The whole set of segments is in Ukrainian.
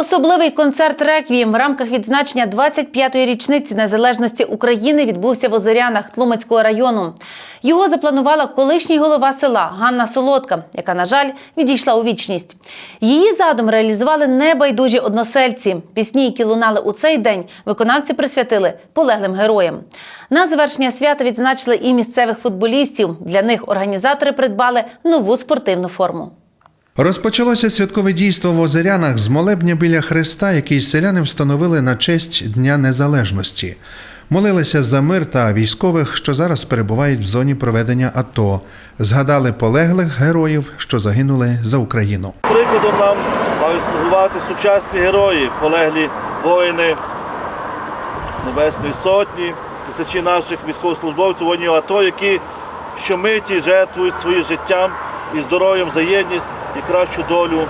Особливий концерт «Реквієм» в рамках відзначення 25-ї річниці незалежності України відбувся в Озерянах Тлумацького району. Його запланувала колишній голова села Ганна Солодка, яка, на жаль, відійшла у вічність. Її задум реалізували небайдужі односельці. Пісні, які лунали у цей день, виконавці присвятили полеглим героям. На завершення свята відзначили і місцевих футболістів. Для них організатори придбали нову спортивну форму. Розпочалося святкове дійство в Озерянах з молебня біля Христа, який селяни встановили на честь Дня Незалежності. Молилися за мир та військових, що зараз перебувають в зоні проведення АТО. Згадали полеглих героїв, що загинули за Україну. Прикладом нам мають слугувати сучасні герої, полеглі воїни Небесної Сотні, тисячі наших військовослужбовців воїнів АТО, які щомиті жертвують своїм життям і здоров'ям за єдність і кращу долю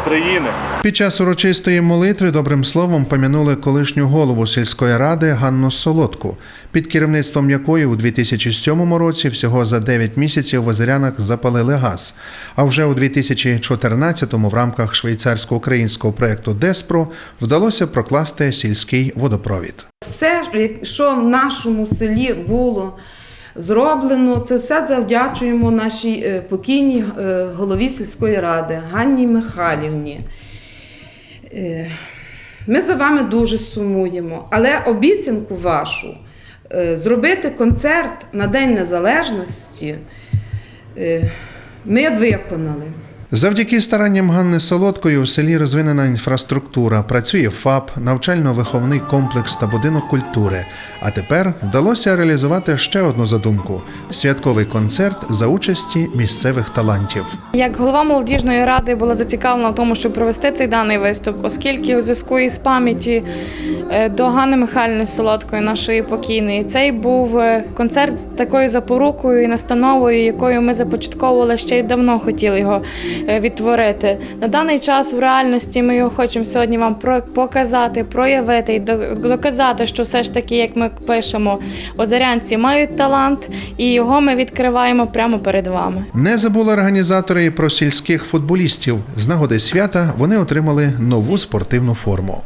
України. Під час урочистої молитви добрим словом помянули колишню голову сільської ради Ганну Солодку, під керівництвом якої у 2007 році всього за 9 місяців в Озерянах запалили газ. А вже у 2014-му в рамках швейцарсько-українського проєкту Деспро вдалося прокласти сільський водопровід. Все, що в нашому селі було зроблено, це все завдячуємо нашій е, покійній е, голові сільської ради Ганні Михайлівні. Е, Ми за вами дуже сумуємо, але обіцянку вашу зробити концерт на День Незалежності ми виконали. Завдяки старанням Ганни Солодкої у селі розвинена інфраструктура, працює ФАП, навчально-виховний комплекс та будинок культури. А тепер вдалося реалізувати ще одну задумку святковий концерт за участі місцевих талантів. Як голова молодіжної ради була зацікавлена в тому, щоб провести цей даний виступ, оскільки у зв'язку із пам'яті е, до Ганни Михайлівни Солодкої, нашої покійної, цей був е, концерт з такою запорукою і настановою, якою ми започатковували ще й давно хотіли його відтворити. На даний час в реальності ми його хочемо сьогодні вам показати, проявити і доказати, що все ж таки, як ми пишемо, озерянці мають талант, і його ми відкриваємо прямо перед вами. Не забули організатори і про сільських футболістів. З нагоди свята вони отримали нову спортивну форму.